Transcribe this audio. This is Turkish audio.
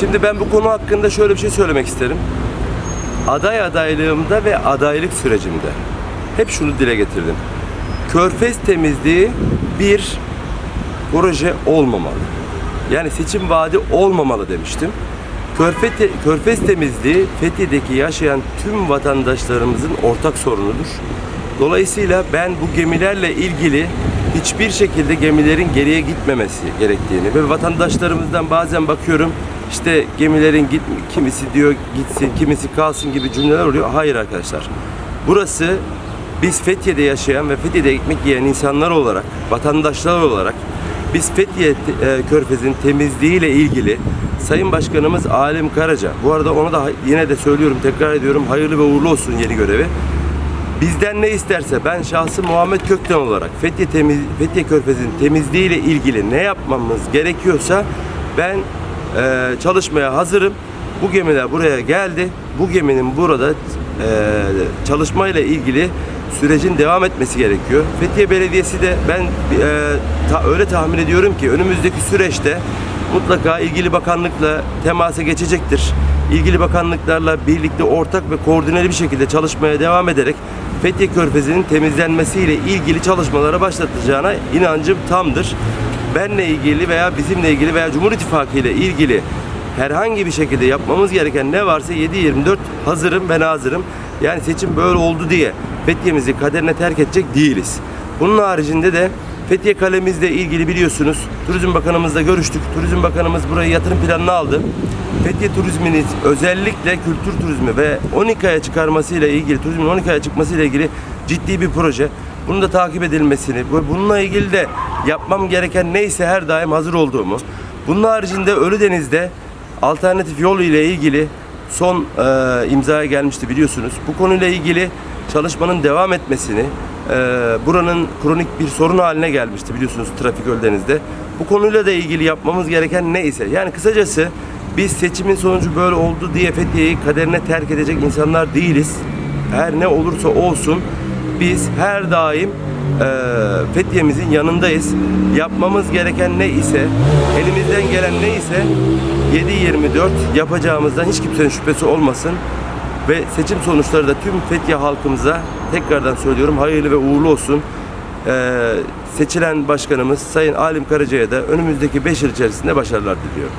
Şimdi ben bu konu hakkında şöyle bir şey söylemek isterim. Aday adaylığımda ve adaylık sürecimde hep şunu dile getirdim. Körfez temizliği bir proje olmamalı. Yani seçim vaadi olmamalı demiştim. Körfez, Körfez temizliği Fethiye'deki yaşayan tüm vatandaşlarımızın ortak sorunudur. Dolayısıyla ben bu gemilerle ilgili hiçbir şekilde gemilerin geriye gitmemesi gerektiğini ve vatandaşlarımızdan bazen bakıyorum işte gemilerin git kimisi diyor gitsin, kimisi kalsın gibi cümleler oluyor. Hayır arkadaşlar. Burası biz Fethiye'de yaşayan ve Fethiye'de ekmek yiyen insanlar olarak, vatandaşlar olarak biz Fethiye e, Körfez'in temizliğiyle ilgili Sayın Başkanımız Alim Karaca, bu arada ona da yine de söylüyorum, tekrar ediyorum, hayırlı ve uğurlu olsun yeni görevi. Bizden ne isterse ben şahsı Muhammed Kökten olarak Fethiye, temiz, Fethiye Körfezi'nin temizliğiyle ilgili ne yapmamız gerekiyorsa ben e, çalışmaya hazırım. Bu gemiler buraya geldi. Bu geminin burada e, çalışmayla ilgili sürecin devam etmesi gerekiyor. Fethiye Belediyesi de ben e, ta- öyle tahmin ediyorum ki önümüzdeki süreçte mutlaka ilgili bakanlıkla temasa geçecektir. İlgili bakanlıklarla birlikte ortak ve koordineli bir şekilde çalışmaya devam ederek Fethiye Körfezi'nin temizlenmesiyle ilgili çalışmalara başlatacağına inancım tamdır. Benle ilgili veya bizimle ilgili veya Cumhur İttifakı ile ilgili herhangi bir şekilde yapmamız gereken ne varsa 7-24 hazırım ben hazırım. Yani seçim böyle oldu diye Fethiye'mizi kaderine terk edecek değiliz. Bunun haricinde de Fethiye kalemizle ilgili biliyorsunuz Turizm Bakanımızla görüştük. Turizm Bakanımız burayı yatırım planına aldı. Fethiye turizmini özellikle kültür turizmi ve 12'ya çıkarmasıyla ilgili, turizmin 12'ya çıkmasıyla ilgili ciddi bir proje. Bunun da takip edilmesini, bu- bununla ilgili de yapmam gereken neyse her daim hazır olduğumu. Bunun haricinde Ölüdeniz'de alternatif yol ile ilgili son e, imzaya gelmişti biliyorsunuz. Bu konuyla ilgili çalışmanın devam etmesini, e, buranın kronik bir sorun haline gelmişti biliyorsunuz trafik Ölüdeniz'de. Bu konuyla da ilgili yapmamız gereken neyse. Yani kısacası biz seçimin sonucu böyle oldu diye Fethiye'yi kaderine terk edecek insanlar değiliz. Her ne olursa olsun biz her daim e, Fethiye'mizin yanındayız. Yapmamız gereken ne ise, elimizden gelen ne ise 7-24 yapacağımızdan hiç kimsenin şüphesi olmasın. Ve seçim sonuçları da tüm Fethiye halkımıza tekrardan söylüyorum hayırlı ve uğurlu olsun. E, seçilen başkanımız Sayın Alim Karaca'ya da önümüzdeki 5 yıl içerisinde başarılar diliyorum.